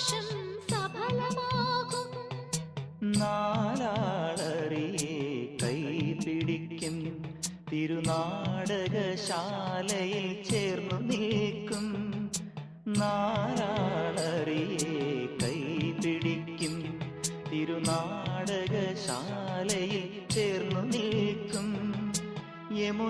ആഘോഷം സഫലമാകും നാലാളറിയെ കൈ പിടിക്കും തിരുനാടകശാലയിൽ ചേർന്നു നിൽക്കും. നാരാളറിയെ കൈ പിടിക്കും തിരുനാടകശാലയിൽ ചേർന്നു നിൽക്കും. യമു